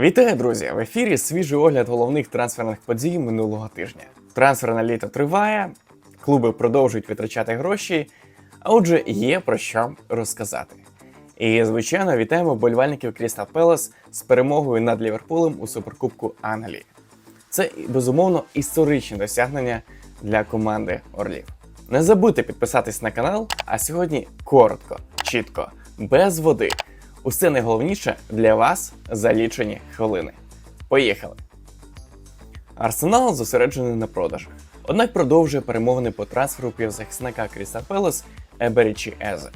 Вітаю, друзі! В ефірі свіжий огляд головних трансферних подій минулого тижня. Трансферне літо триває, клуби продовжують витрачати гроші, а отже, є про що розказати. І, звичайно, вітаємо болівальників Крістал Пелес з перемогою над Ліверпулем у Суперкубку Англії. Це безумовно історичне досягнення для команди Орлів. Не забудьте підписатись на канал, а сьогодні коротко, чітко, без води. Усе найголовніше для вас за лічені хвилини. Поїхали! Арсенал зосереджений на продажах. Однак продовжує перемовини по трансферу півзахисника Кріста Пелес Еберічі Езе.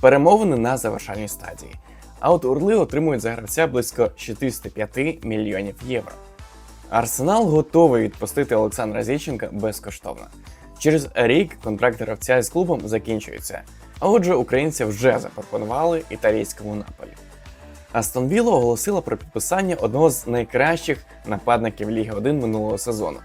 Перемовини на завершальній стадії. А от Урли отримують за гравця близько 65 мільйонів євро. Арсенал готовий відпустити Олександра Зійченка безкоштовно. Через рік контракт гравця з клубом закінчується. А отже, українці вже запропонували італійському наполі. Астон Вілла оголосила про підписання одного з найкращих нападників Ліги 1 минулого сезону.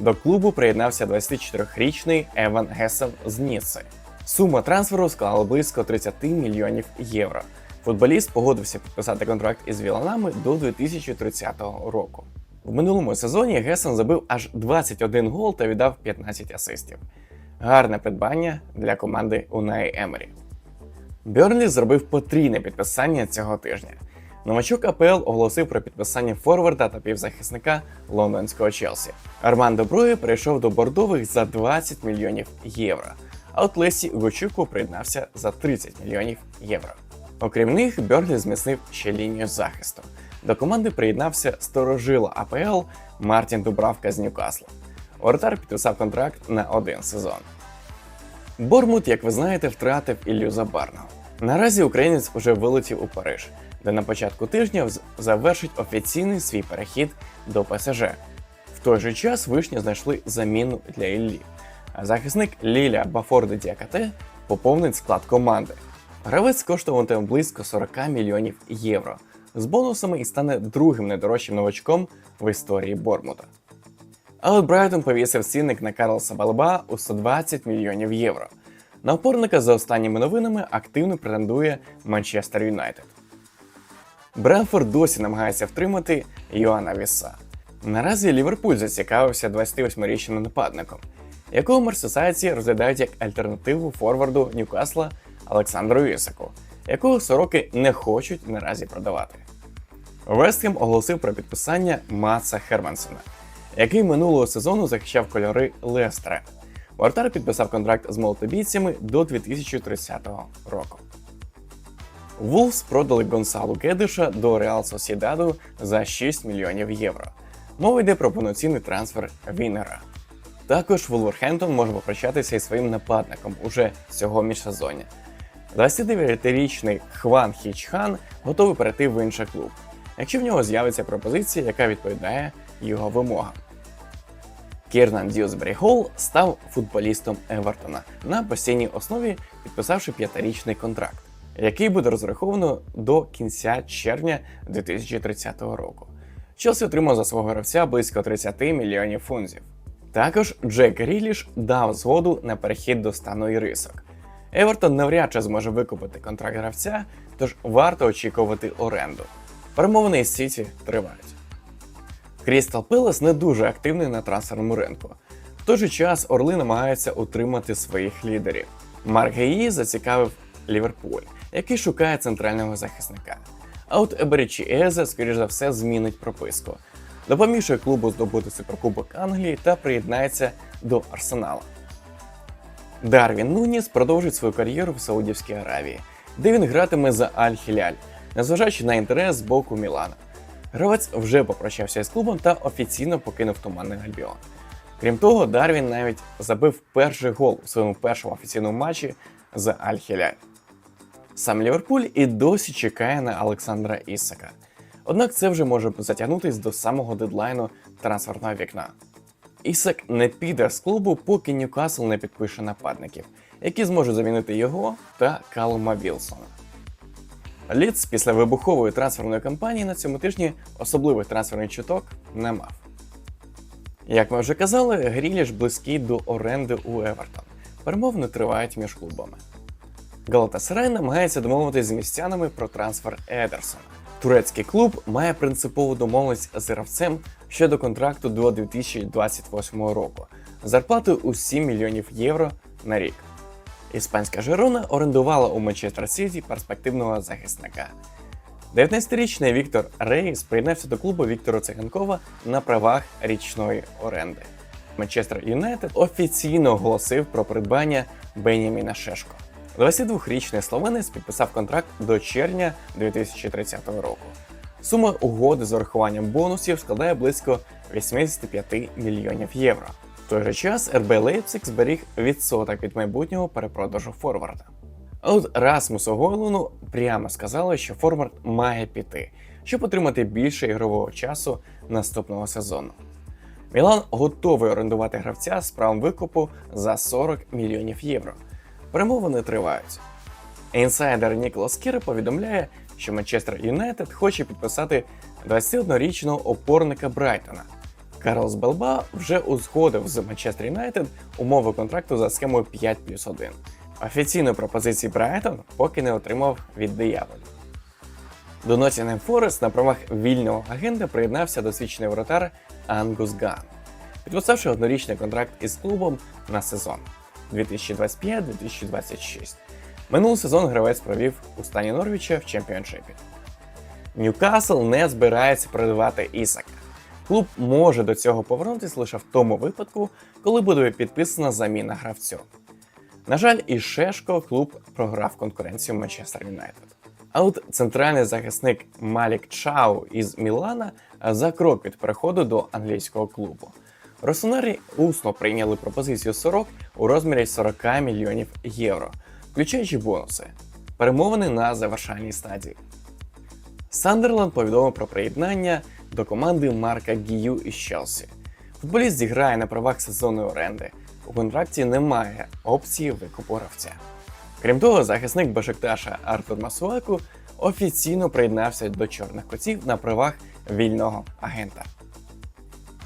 До клубу приєднався 24-річний Еван Гесел з Ніцци. Сума трансферу склала близько 30 мільйонів євро. Футболіст погодився підписати контракт із Віланами до 2030 року. В минулому сезоні Гесен забив аж 21 гол та віддав 15 асистів. Гарне придбання для команди Унай Емері. Берлі зробив потрійне підписання цього тижня. Новачок АПЛ оголосив про підписання форварда та півзахисника лондонського Челсі. Арман Доброї перейшов до бордових за 20 мільйонів євро. А от Лесі Гочуку приєднався за 30 мільйонів євро. Окрім них, Берлі зміцнив ще лінію захисту. До команди приєднався сторожила АПЛ Мартін Дубравка з Ньюкасла. Воротар підписав контракт на один сезон. Бормут, як ви знаєте, втратив Іллю Забарного. Наразі українець уже вилетів у Париж, де на початку тижня завершить офіційний свій перехід до ПСЖ. В той же час вишні знайшли заміну для Іллі. Захисник Ліля Бафорди Діакате поповнить склад команди. Гравець коштуватиме близько 40 мільйонів євро з бонусами і стане другим найдорожчим новачком в історії Бормута. А от Брайтон повісив цінник на Карлоса Балба у 120 мільйонів євро. На опорника за останніми новинами активно претендує Манчестер Юнайтед. Бренфорд досі намагається втримати Йоанна Віса. Наразі Ліверпуль зацікавився 28-річним нападником, якого мерсисайці розглядають як альтернативу форварду Ньюкасла Олександру Ісаку, якого сороки не хочуть наразі продавати. Вестхем оголосив про підписання Маца Хермансена, який минулого сезону захищав кольори Лестера. Вартар підписав контракт з молотобійцями до 2030 року. Вулфс продали Гонсалу Кедиша до Реал Сосідаду за 6 мільйонів євро. Мова йде про повноцінний трансфер Вінера. Також Вулверхемптон може попрощатися із своїм нападником уже цього міжсезоння. 29-річний Хван Хічхан готовий перейти в інший клуб, якщо в нього з'явиться пропозиція, яка відповідає його вимогам. Кірнан Дьюсбері Холл став футболістом Евертона на постійній основі, підписавши п'ятирічний контракт, який буде розраховано до кінця червня 2030 року. Челсі отримав за свого гравця близько 30 мільйонів фунтів. Також Джек Ріліш дав згоду на перехід до стану і рисок. Евертон навряд чи зможе викупити контракт гравця, тож варто очікувати оренду. Перемовини із Сіті тривають. Крістал Пелес не дуже активний на трансферному ринку. В той же час Орли намагаються утримати своїх лідерів. Марк Геї зацікавив Ліверпуль, який шукає центрального захисника. А от Еберічі Езе, скоріш за все, змінить прописку. Допоміжує клубу здобути суперкубок Англії та приєднається до Арсенала. Дарвін Нуніс продовжить свою кар'єру в Саудівській Аравії, де він гратиме за Аль-Хіляль, незважаючи на інтерес з боку Мілана. Гравець вже попрощався з клубом та офіційно покинув туманний Альбіон. Крім того, Дарвін навіть забив перший гол у своєму першому офіційному матчі за Аль-Хіляль. Сам Ліверпуль і досі чекає на Олександра Ісака. Однак це вже може затягнутись до самого дедлайну трансферного вікна. Ісак не піде з клубу, поки Ньюкасл не підпише нападників, які зможуть замінити його та Калума Вілсона. Ліц після вибухової трансферної кампанії на цьому тижні особливих трансферних чуток не мав. Як ми вже казали, Гріліш близький до оренди у Евертон. Перемовини тривають між клубами. Галатасарай намагається домовитися з містянами про трансфер Едерсона. Турецький клуб має принципову домовленість з гравцем щодо контракту до 2028 року зарплатою у 7 мільйонів євро на рік. Іспанська Жерона орендувала у Манчестер Сіті перспективного захисника. 19-річний Віктор Рейс приєднався до клубу Віктора Циганкова на правах річної оренди. Манчестер Юнайтед офіційно оголосив про придбання Беняміна Шешко. 22-річний словенець підписав контракт до червня 2030 року. Сума угоди з урахуванням бонусів складає близько 85 мільйонів євро. Той же час РБ Лейпциг зберіг відсоток від майбутнього перепродажу форварда. А от Расмусу Гойлуну прямо сказали, що форвард має піти, щоб отримати більше ігрового часу наступного сезону. Мілан готовий орендувати гравця з правом викупу за 40 мільйонів євро. Перемовини тривають. Інсайдер Ніколас Кіре повідомляє, що Манчестер Юнайтед хоче підписати 21-річного опорника Брайтона. Карлос Белба вже узгодив з Манчестер Юнайтед умови контракту за схемою 5 плюс 1. Офіційної пропозиції Брайтон поки не отримав від дияволів. До Nottingham Forest на правах вільного агента приєднався досвідчений воротар Ангус Ган, підписавши однорічний контракт із клубом на сезон 2025-2026. Минулий сезон гравець провів у стані Норвіча в чемпіоншипі. Ньюкасл не збирається продавати Ісака. Клуб може до цього повернутися лише в тому випадку, коли буде підписана заміна гравцю. На жаль, і Шешко клуб програв конкуренцію Манчестер Юнайтед. А от центральний захисник Малік Чау із Мілана за крок від переходу до англійського клубу. Росонері усно прийняли пропозицію 40 у розмірі 40 мільйонів євро, включаючи бонуси. Перемовини на завершальній стадії. Сандерланд повідомив про приєднання до команди Марка Гію із Челсі. Футболіст зіграє на правах сезонної оренди. У контракті немає опції викупу гравця. Крім того, захисник Бешикташа Артур Масуаку офіційно приєднався до чорних котів на правах вільного агента.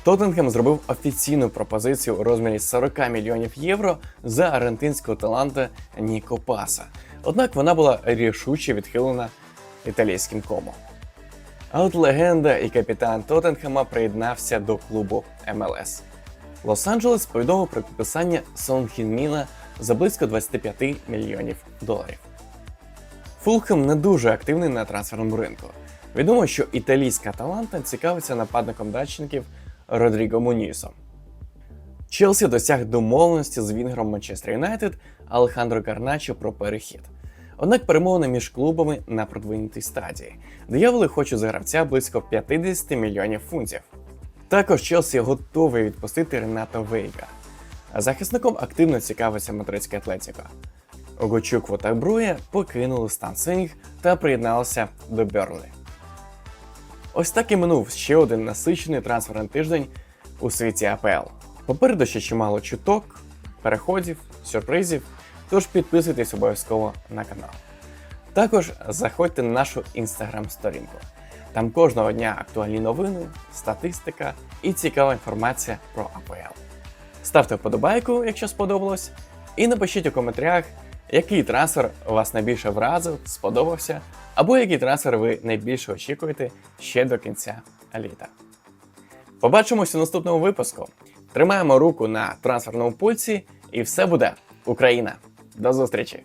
Тоттенхем зробив офіційну пропозицію у розмірі 40 мільйонів євро за аргентинського таланта Ніко Паса. Однак вона була рішуче відхилена італійським комо. А от легенда і капітан Тоттенхема приєднався до клубу МЛС. Лос-Анджелес повідомив про підписання Сон Хінміна за близько 25 мільйонів доларів. Фулхем не дуже активний на трансферному ринку. Відомо, що італійська таланта цікавиться нападником датчиків Родріго Мунісом. Челсі досяг домовленості з Вінгером Манчестер Юнайтед Алехандро Гарначо про перехід. Однак перемовини між клубами на продвинутій стадії. Дияволи хочуть за гравця близько 50 мільйонів фунтів. Також Челсі готовий відпустити Ренато Вейга. Захисником активно цікавиться мадридське Атлетіко. Огочук та Бруя покинули стан Синг та приєдналися до Берлі. Ось так і минув ще один насичений трансферний тиждень у світі АПЛ. Попереду ще чимало чуток, переходів, сюрпризів, тож підписуйтесь обов'язково на канал. Також заходьте на нашу інстаграм-сторінку. Там кожного дня актуальні новини, статистика і цікава інформація про АПЛ. Ставте вподобайку, якщо сподобалось, і напишіть у коментарях, який трансфер вас найбільше вразив, сподобався, або який трансфер ви найбільше очікуєте ще до кінця літа. Побачимось у наступному випуску. Тримаємо руку на трансферному пульсі, і все буде Україна! До зустрічі!